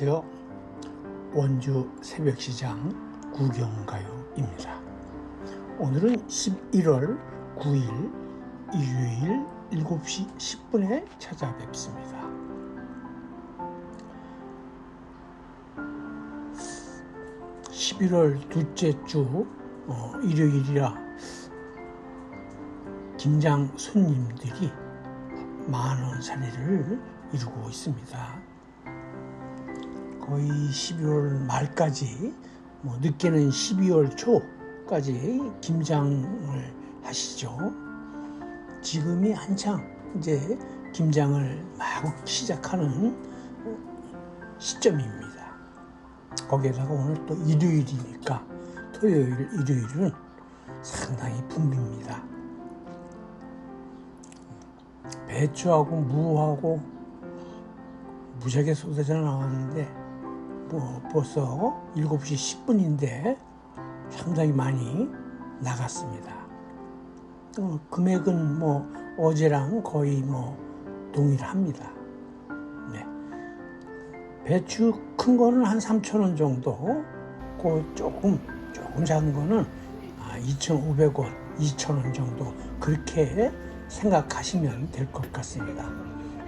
안녕하세요. 원주 새벽시장 구경가요입니다. 오늘은 11월 9일 일요일 7시 10분에 찾아뵙습니다. (11월) 둘째 주 어, 일요일이라 김장 손님들이 만원 사례를 이루고 있습니다. 거의 12월 말까지 뭐 늦게는 12월 초까지 김장을 하시죠. 지금이 한창 이제 김장을 막 시작하는 시점입니다. 거기에다가 오늘 또 일요일이니까 토요일, 일요일은 상당히 붐빕니다. 배추하고 무하고 무지하게 쏟아져 나왔는데 뭐 벌써 7시 10분인데 상당히 많이 나갔습니다. 어, 금액은 뭐 어제랑 거의 뭐 동일합니다. 네. 배추 큰 거는 한 3,000원 정도, 그 조금 조금 작은 거는 2,500원, 2,000원 정도 그렇게 생각하시면 될 것 같습니다.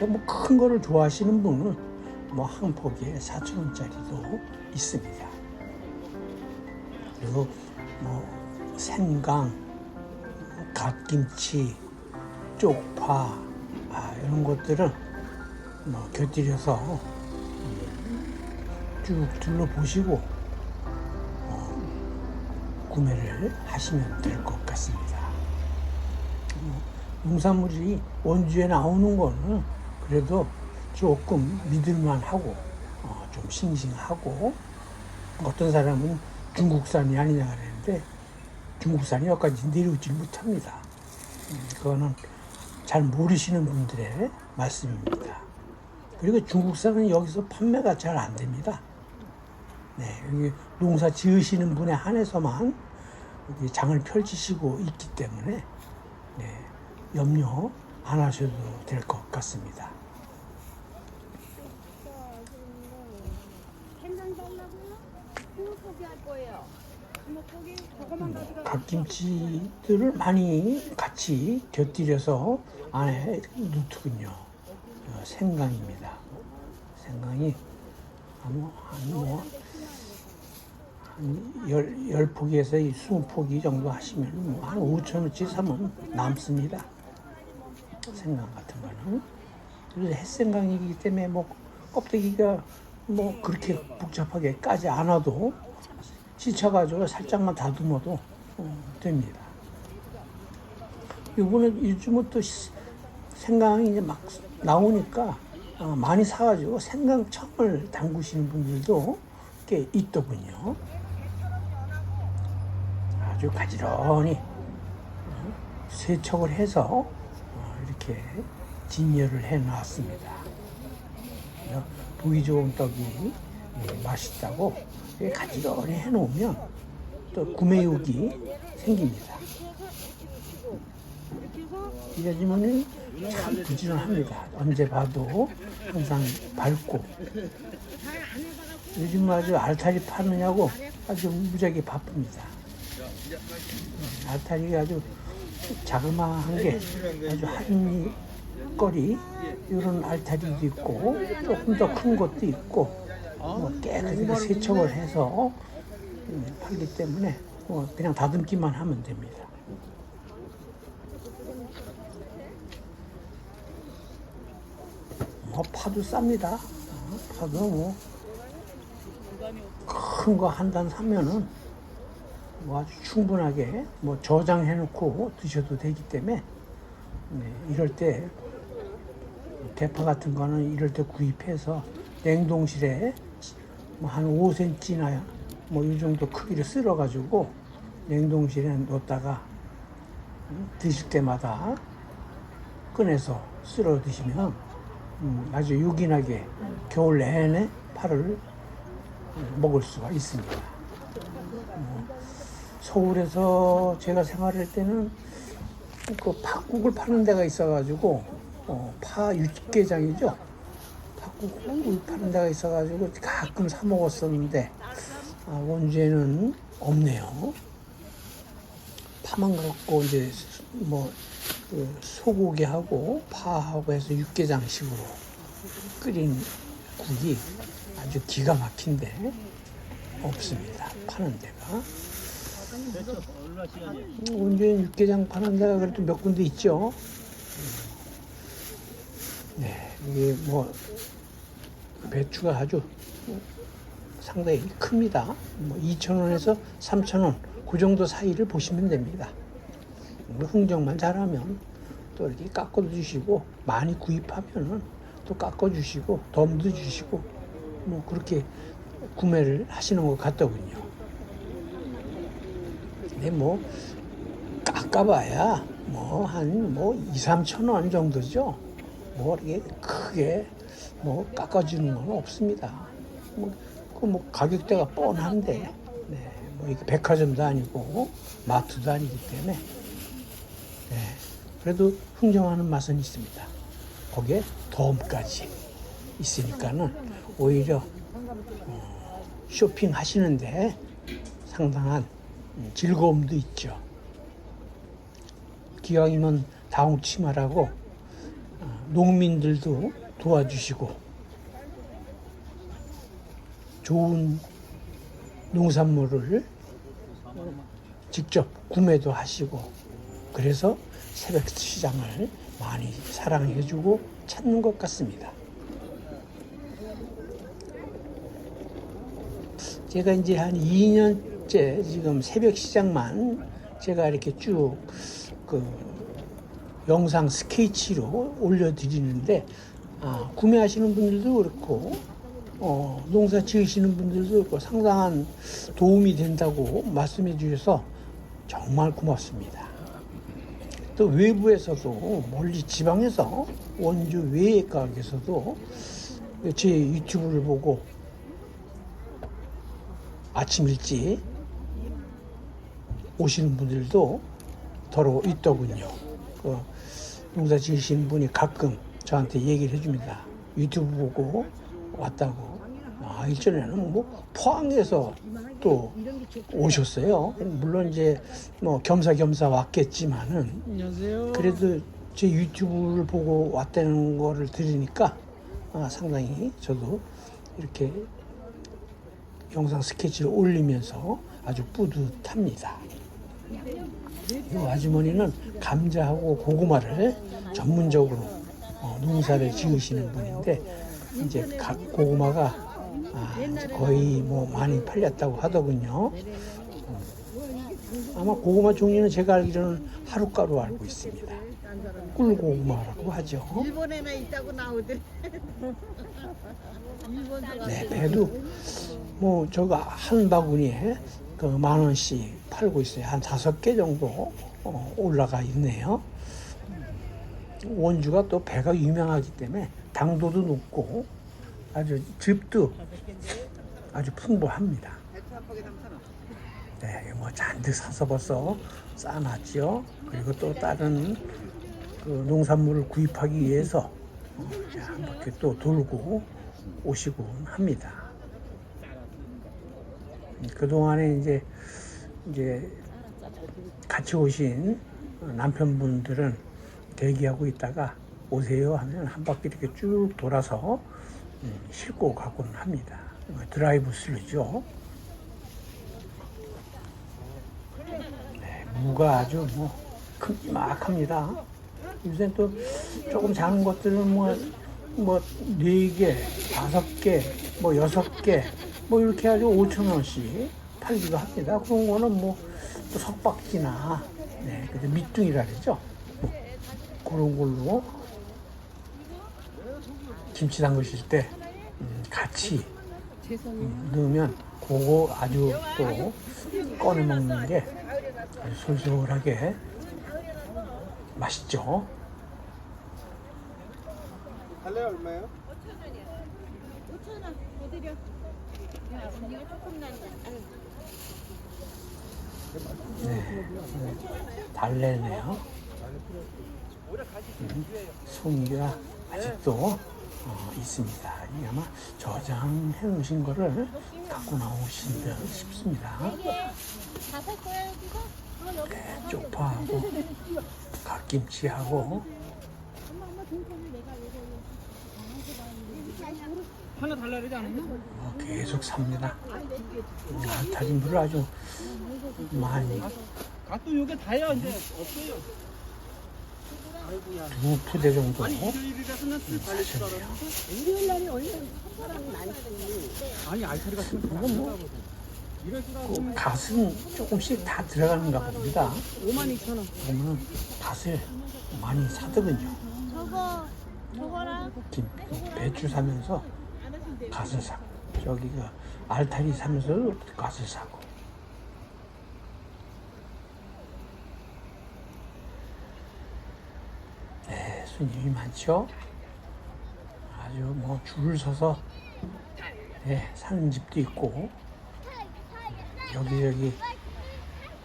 뭐 큰 거를 좋아하시는 분은 뭐 한 포기에 4천 원짜리도 있습니다. 그리고 뭐 생강, 갓김치, 쪽파 아, 이런 것들은 뭐 곁들여서 쭉 둘러보시고 어, 구매를 하시면 될 것 같습니다. 어, 농산물이 원주에 나오는 거는 그래도 조금 믿을만 하고 어, 좀 싱싱하고 어떤 사람은 중국산이 아니냐 그랬는데 중국산이 여기까지 내려오질 못합니다. 음, 그거는 잘 모르시는 분들의 말씀입니다. 그리고 중국산은 여기서 판매가 잘 안 됩니다. 네, 여기 농사 지으시는 분에 한해서만 장을 펼치시고 있기 때문에 네, 염려 안 하셔도 될 것 같습니다. 생강 달라고요? 스무고기 할 거예요. 스무고기 저거만 가져가. 갓김치들을 많이 같이 곁들여서 안에 넣더군요. 어, 생강입니다. 생강이 한, 한 뭐, 한 열, 열 포기에서 이 스무 포기 정도 하시면 뭐 한 5천 원치 사면 남습니다. 생강 같은 거는. 그래서 햇생강이기 때문에 뭐 껍데기가 뭐 그렇게 복잡하게 까지 않아도 씻어가지고 살짝만 다듬어도 어, 됩니다. 이번에 요즘은 또 시- 생강이 이제 막 나오니까 어, 많이 사가지고 생강 청을 담그시는 분들도 꽤 있더군요. 아주 가지런히 어, 세척을 해서 어, 이렇게 진열을 해 놨습니다. 보기 좋은 떡이 예, 맛있다고 가지런히 해 놓으면 또 구매욕이 생깁니다. 이래지면은 참 부지런합니다. 언제 봐도 항상 밝고 요즘 아주 알타리 파느냐고 아주 무지하게 바쁩니다. 음, 알타리가 아주 자그마한 게 아주 한 거리 이런 알타리도 있고 조금 더 큰 것도 있고 뭐 깨끗하게 세척을 해서 음, 팔기 때문에 뭐 그냥 다듬기만 하면 됩니다. 뭐 파도 쌉니다. 어, 파도 뭐 큰 거 한 단 사면은 뭐 아주 충분하게 뭐 저장해 놓고 드셔도 되기 때문에 네, 이럴 때 대파 같은 거는 이럴 때 구입해서 냉동실에 뭐 한 5cm나 뭐 이 정도 크기를 쓸어 가지고 냉동실에 넣었다가 음, 드실 때마다 꺼내서 쓸어 드시면 음, 아주 요긴하게 겨울 내내 파를 음, 먹을 수가 있습니다. 음, 서울에서 제가 생활할 때는 그 팥국을 파는 데가 있어가지고 어, 파 육개장이죠. 꿀 파는 데가 있어가지고 가끔 사 먹었었는데 아, 원주에는 없네요. 파만 갖고 이제 뭐 그 소고기하고 파하고 해서 육개장식으로 끓인 국이 아주 기가 막힌데 없습니다. 파는 데가. 원주에 육개장 파는 데가 그래도 몇 군데 있죠. 네, 이게 뭐 배추가 아주 상당히 큽니다. 뭐 2,000원에서 3,000원 그 정도 사이를 보시면 됩니다. 뭐 흥정만 잘하면 또 이렇게 깎아도 주시고 많이 구입하면은 또 깎아 주시고 덤도 주시고 뭐 그렇게 구매를 하시는 것 같더군요. 근데 뭐 깎아봐야 뭐 한뭐 2, 3천 원 정도죠. 뭐 이렇게 크게 뭐 깎아주는 건 없습니다. 뭐, 그 뭐 가격대가 뻔한데, 네, 뭐 이게 백화점도 아니고 마트도 아니기 때문에, 네, 그래도 흥정하는 맛은 있습니다. 거기에 덤까지 있으니까는 오히려 어, 쇼핑 하시는데 상당한 음, 즐거움도 있죠. 기왕이면 다홍치마라고 어, 농민들도 도와주시고 좋은 농산물을 직접 구매도 하시고 그래서 새벽 시장을 많이 사랑해주고 찾는 것 같습니다. 제가 이제 한 2년째 지금 새벽 시장만 제가 이렇게 쭉 그 영상 스케치로 올려드리는데 아, 구매하시는 분들도 그렇고 어, 농사 지으시는 분들도 그렇고 상당한 도움이 된다고 말씀해 주셔서 정말 고맙습니다. 또 외부에서도 멀리 지방에서 원주 외의 가게에서도 제 유튜브를 보고 아침 일찍 오시는 분들도 더러 있더군요. 그 농사 지으신 분이 가끔 저한테 얘기를 해줍니다. 유튜브 보고 왔다고. 아, 일전에는 뭐 포항에서 또 오셨어요. 물론 이제 뭐 겸사겸사 왔겠지만은 안녕하세요. 그래도 제 유튜브를 보고 왔다는 거를 들으니까 아, 상당히 저도 이렇게 영상 스케치를 올리면서 아주 뿌듯합니다. 이 아주머니는 감자하고 고구마를 전문적으로 어, 농사를 지으시는 분인데 이제 각 고구마가 아, 이제 거의 뭐 많이 팔렸다고 하더군요. 음. 아마 고구마 종류는 제가 알기로는 하루가루 알고 있습니다. 꿀고구마라고 하죠. 일본에나 있다고 나오더래. 사람. 네, 배도 뭐 저거 한 바구니에 그 만 원씩 팔고 있어요. 한 다섯 개 정도 어, 올라가 있네요. 원주가 또 배가 유명하기 때문에 당도도 높고 아주 즙도 아주 풍부합니다. 네, 뭐 잔뜩 사서 벌써 싸놨죠. 그리고 또 다른 그 농산물을 구입하기 위해서 바퀴 또 돌고 오시곤 합니다. 그 동안에 이제 이제 같이 오신 남편분들은 대기하고 있다가 오세요 하면 한 바퀴 이렇게 쭉 돌아서 음, 싣고 가곤 합니다. 드라이브 스루죠. 네, 무가 아주 뭐 큼지막합니다. 요새 또 조금 작은 것들은 뭐, 뭐, 네 개, 다섯 개, 뭐, 여섯 개, 뭐, 이렇게 해가지고 5천원씩 팔기도 합니다. 그런 거는 뭐, 또 석박지나, 네, 밑둥이라 그러죠. 뭐, 그런 걸로 김치 담그실 때, 음, 같이 음, 넣으면 그거 아주 또 꺼내 먹는 게 아주 솔솔하게 맛있죠. 달래 얼마요? 5천원 더 드려. 야, 이거 조금 난. 달래네요. 음, 송이가 아직도 어, 있습니다. 이 아마 저장해 놓으신 거를 갖고 나오신다 싶습니다. 어 네, 쪽파하고 갓김치하고 하나 달라 그러지 않았나? 뭐 계속 삽니다. 알타진 물을 아주 많이 갓도 요게 다야 이제 없어요. 두 푸대 정도 아니 일요일이라서 난술 달릴 줄 알았는데. 아니 알타리 같은 거 달라거든. 이럴 줄 알고 그 갓은 조금씩 다 들어가는가 봅니다. 5만 2천 원. 그러면 갓을 많이 사더군요. 저거 저거랑 김, 배추 사면서 갓을 사고 저기 그 알타리 사면서 갓을 사고 네 손님이 많죠 아주 뭐 줄을 서서 네, 사는 집도 있고 여기저기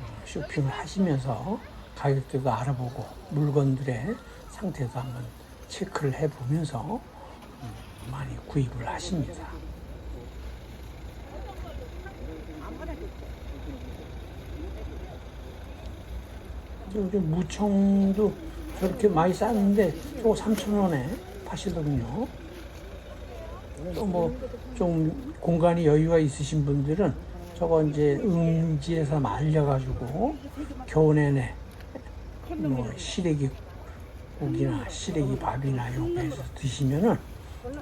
어, 쇼핑을 하시면서 가격대도 알아보고 물건들의 상태도 한번 체크를 해보면서 음, 많이 구입을 하십니다. 무청도 저렇게 많이 쌌는데 저거 3,000원에 파시더군요. 또 뭐 좀 공간이 여유가 있으신 분들은 저거 이제 응지에서 말려가지고 겨우 내내 뭐 시래기 국이나 시래기 밥이나 거 해서 드시면은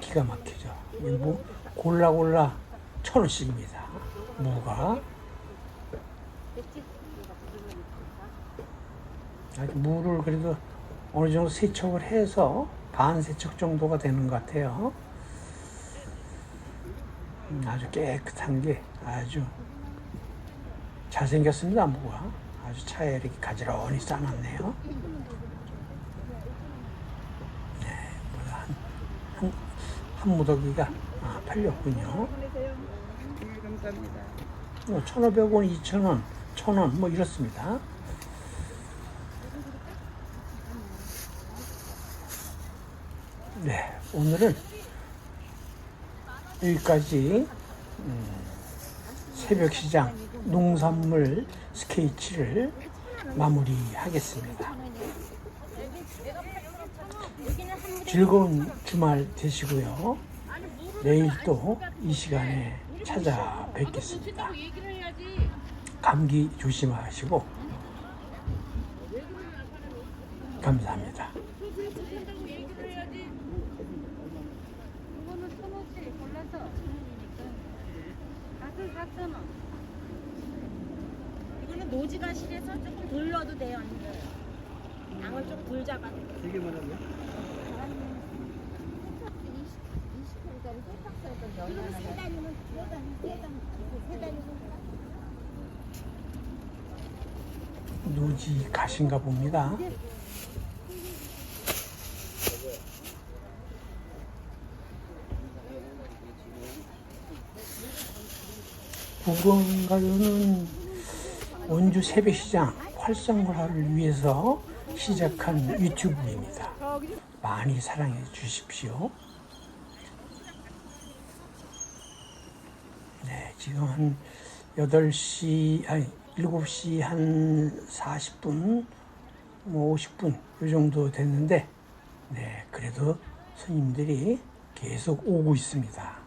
기가 막히죠. 이뭐 골라 골라 천 원씩입니다. 무가 아주 무를 그래도 어느 정도 세척을 해서 반 세척 정도가 되는 것 같아요. 음, 아주 깨끗한 게 아주 잘생겼습니다, 무가. 아주 차에 이렇게 가지런히 싸놨네요. 네, 한, 한, 한 무더기가 아, 팔렸군요. 네, 감사합니다. 뭐 1,500원, 2,000원, 1,000원 뭐 이렇습니다. 네, 오늘은 여기까지 음, 새벽 시장 농산물 스케치를 마무리하겠습니다. 즐거운 주말 되시고요. 내일 또 이 시간에 찾아뵙겠습니다. 감기 조심하시고 감사합니다. 한다고 얘기를 해야지. 이거는 천 골라서. 다들 사천 원. 이거는 노지가 실해서 조금 덜 넣어도 돼요. 아니면 양을 좀덜 잡아. 되게 많았네. 그리고 세 단이면 세 단, 세 단, 세 단이면 누지 가신가 봅니다. 부건가요는 원주 새벽시장 활성화를 위해서 시작한 유튜브입니다. 많이 사랑해 주십시오. 네, 지금 한 8시, 아니, 7시 한 40분, 뭐 50분, 요 정도 됐는데, 네, 그래도 손님들이 계속 오고 있습니다.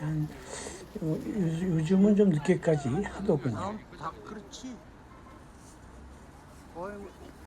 한, 요, 요- 요즘은 좀 늦게까지 하더군요. 다 그렇지. 거의